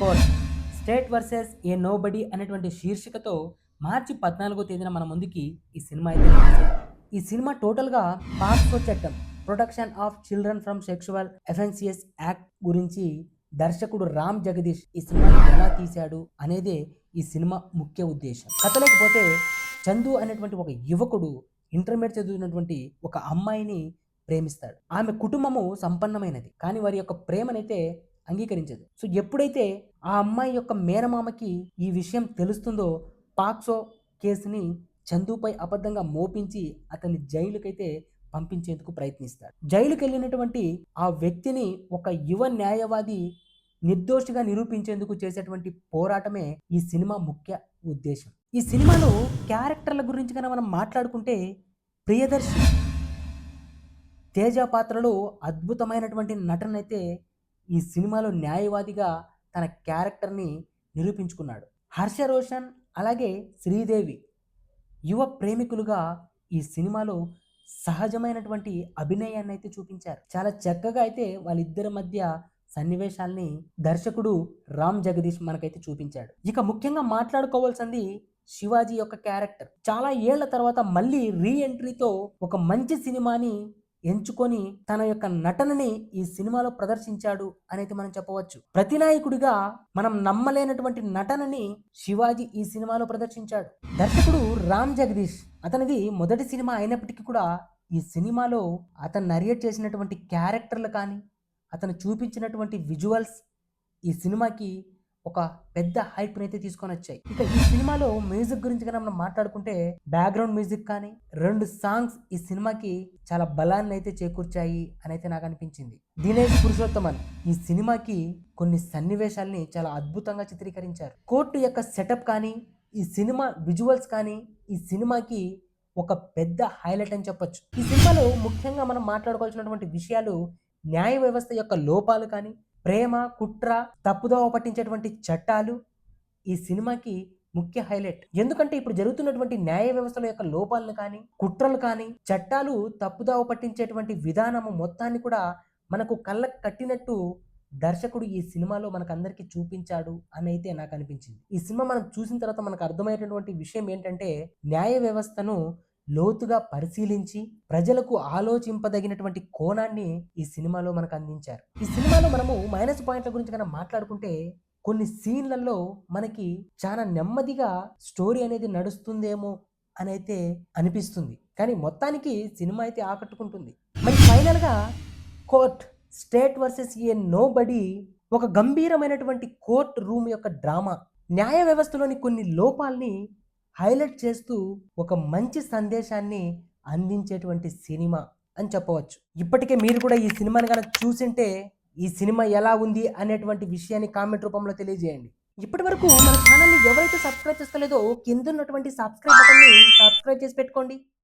Court state versus a nobody అనేటువంటి శీర్షికతో మార్చి పద్నాలుగో తేదీన మన ముందుకి ఈ సినిమా అయితే ఈ సినిమా టోటల్గా పాక్సో చట్టం protection of children from sexual offences act గురించి దర్శకుడు రామ్ జగదీష్ ఈ సినిమాని ఎలా తీశాడు అనేదే ఈ సినిమా ముఖ్య ఉద్దేశం. కథలేకపోతే చందు అనేటువంటి ఒక యువకుడు ఇంటర్మీడియట్ చదువుతున్నటువంటి ఒక అమ్మాయిని ప్రేమిస్తాడు. ఆమె కుటుంబము సంపన్నమైనది. కానీ వారి యొక్క ప్రేమనైతే అంగీకరించదు. సో ఎప్పుడైతే ఆ అమ్మాయి యొక్క మేనమామకి ఈ విషయం తెలుస్తుందో పాక్సో కేసుని చందుపై అబద్ధంగా మోపించి అతన్ని జైలుకైతే పంపించేందుకు ప్రయత్నిస్తాడు. జైలుకి వెళ్ళినటువంటి ఆ వ్యక్తిని ఒక యువ న్యాయవాది నిర్దోషిగా నిరూపించేందుకు చేసేటువంటి పోరాటమే ఈ సినిమా ముఖ్య ఉద్దేశం. ఈ సినిమాలో క్యారెక్టర్ల గురించి కనుక మనం మాట్లాడుకుంటే ప్రియదర్శి తేజ పాత్రలో అద్భుతమైనటువంటి నటన అయితే ఈ సినిమాలో న్యాయవాదిగా తన క్యారెక్టర్ని నిరూపించుకున్నాడు. హర్ష రోషన్ అలాగే శ్రీదేవి యువ ప్రేమికులుగా ఈ సినిమాలో సహజమైనటువంటి అభినయాన్ని అయితే చూపించారు. చాలా చక్కగా అయితే వాళ్ళిద్దరి మధ్య సన్నివేశాల్ని దర్శకుడు రామ్ జగదీష్ మనకైతే చూపించాడు. ఇక ముఖ్యంగా మాట్లాడుకోవాల్సింది శివాజీ యొక్క క్యారెక్టర్. చాలా ఏళ్ళ తర్వాత మళ్ళీ రీ ఎంట్రీతో ఒక మంచి సినిమాని ఎంచుకొని తన యొక్క నటనని ఈ సినిమాలో ప్రదర్శించాడు అనేది మనం చెప్పవచ్చు. ప్రతినాయకుడిగా మనం నమ్మలేనటువంటి నటనని శివాజీ ఈ సినిమాలో ప్రదర్శించాడు. దర్శకుడు రామ్ జగదీష్ అతనిది మొదటి సినిమా అయినప్పటికీ కూడా ఈ సినిమాలో అతను నరియేట్ చేసినటువంటి క్యారెక్టర్లు కానీ అతను చూపించినటువంటి విజువల్స్ ఈ సినిమాకి ఒక పెద్ద హైప్ అయితే తీసుకొని వచ్చాయి. ఇక ఈ సినిమాలో మ్యూజిక్ గురించి కానీ మనం మాట్లాడుకుంటే బ్యాక్గ్రౌండ్ మ్యూజిక్ కానీ రెండు సాంగ్స్ ఈ సినిమాకి చాలా బలాన్ని అయితే చేకూర్చాయి అని అయితే నాకు అనిపించింది. దినేష్ పురుషోత్తమన్ ఈ సినిమాకి కొన్ని సన్నివేశాల్ని చాలా అద్భుతంగా చిత్రీకరించారు. కోర్టు యొక్క సెటప్ కానీ ఈ సినిమా విజువల్స్ కానీ ఈ సినిమాకి ఒక పెద్ద హైలైట్ అని చెప్పొచ్చు. ఈ సినిమాలో ముఖ్యంగా మనం మాట్లాడుకోవాల్సినటువంటి విషయాలు న్యాయ వ్యవస్థ యొక్క లోపాలు కానీ ప్రేమ కుట్ర తప్పుదోవ పట్టించేటువంటి చట్టాలు ఈ సినిమాకి ముఖ్య హైలైట్. ఎందుకంటే ఇప్పుడు జరుగుతున్నటువంటి న్యాయ వ్యవస్థల యొక్క లోపాలను కానీ కుట్రలు కానీ చట్టాలు తప్పుదోవ పట్టించేటువంటి విధానము మొత్తాన్ని కూడా మనకు కళ్ళకు కట్టినట్టు దర్శకుడు ఈ సినిమాలో మనకు అందరికీ చూపించాడు అని అయితే నాకు అనిపించింది. ఈ సినిమా మనం చూసిన తర్వాత మనకు అర్థమయ్యేటటువంటి విషయం ఏంటంటే న్యాయ వ్యవస్థను లోతుగా పరిశీలించి ప్రజలకు ఆలోచింపదగినటువంటి కోణాన్ని ఈ సినిమాలో మనకు అందించారు. ఈ సినిమాలో మనము మైనస్ పాయింట్ల గురించి కనుక మాట్లాడుకుంటే కొన్ని సీన్లలో మనకి చాలా నెమ్మదిగా స్టోరీ అనేది నడుస్తుందేమో అని అయితే అనిపిస్తుంది. కానీ మొత్తానికి సినిమా అయితే ఆకట్టుకుంటుంది. మరి ఫైనల్గా court state versus a nobody ఒక గంభీరమైనటువంటి కోర్ట్ రూమ్ యొక్క డ్రామా న్యాయ వ్యవస్థలోని కొన్ని లోపాల్ని హైలైట్ చేస్తూ ఒక మంచి సందేశాన్ని అందించేటువంటి సినిమా అని చెప్పవచ్చు. ఇప్పటికే మీరు కూడా ఈ సినిమాని కనుక చూసింటే ఈ సినిమా ఎలా ఉంది అనేటువంటి విషయాన్ని కామెంట్ రూపంలో తెలియజేయండి. ఇప్పటి వరకు మన ఛానల్ని ఎవరైతే సబ్స్క్రైబ్ చేస్తలేదో కింద ఉన్నటువంటి సబ్స్క్రైబ్ బటన్ని సబ్స్క్రైబ్ చేసి పెట్టుకోండి.